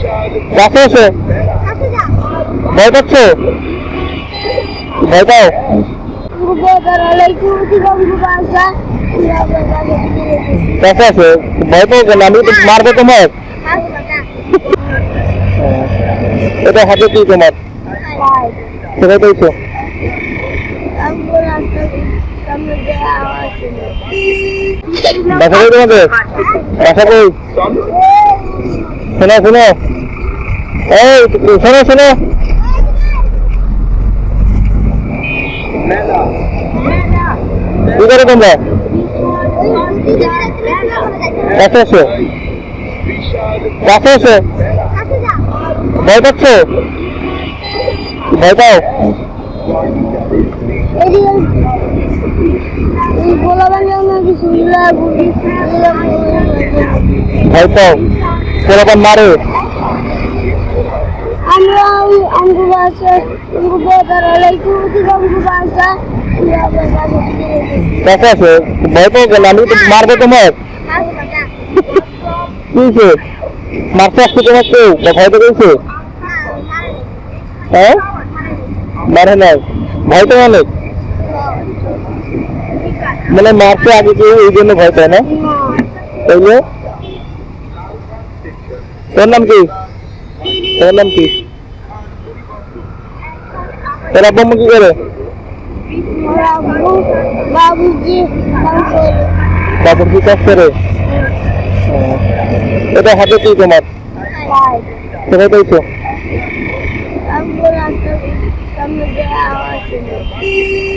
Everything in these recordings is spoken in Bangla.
কাছে এসো। ভয় পাচ্ছ? ভয় পাও? কাছে আছে ভয় পাও কেন? আমি তো মারবো তোমার। এটা হাতে কি তোমার সেটাই পেয়েছ বাসা কই তোমাদের। বাসা কই শোনো শোনো। এই, শোনো শোনো। কি করে তোমরা? কাছে এসো। কাছে এসো। ভয় পাচ্ছ? ভয় পাও? ভয় পাও মারে? আমরা লাইকু আছে ভয় পাও আমি তো মারবো তোমার মারতে আসছে তোমার কেউ? বা ভয় পেয়েছে? হ্যাঁ? মারে নাই। ভয় তো অনেক। মানে মারতে আগে কেউ এই জন্য ভয় পায় না? তাইলে? তোর নাম কি? তোর নাম কি? তোর আব্বা কি করে? তারপর কি কাজ করে? এটা হাতে কি তোমার? কোথায় পেয়েছ আমগো রাস্তা সামনে দিয়ে আওয়াজ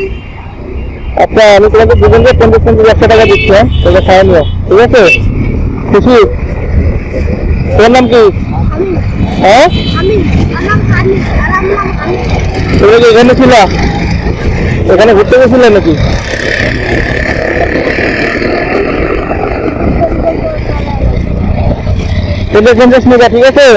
আচ্ছা আমি তোমাকে দুজনকে পঞ্চাশ পঞ্চাশ একশো টাকা দিচ্ছি হ্যাঁ? তোকে খাওয়া নিও ঠিক আছে? তোর নাম কি? হ্যাঁ? তুমি এখানে ছিল? এখানে ঘুরতে গেছিলে নাকি? পঞ্চাশ পঞ্চাশ নিবা ঠিক আছে?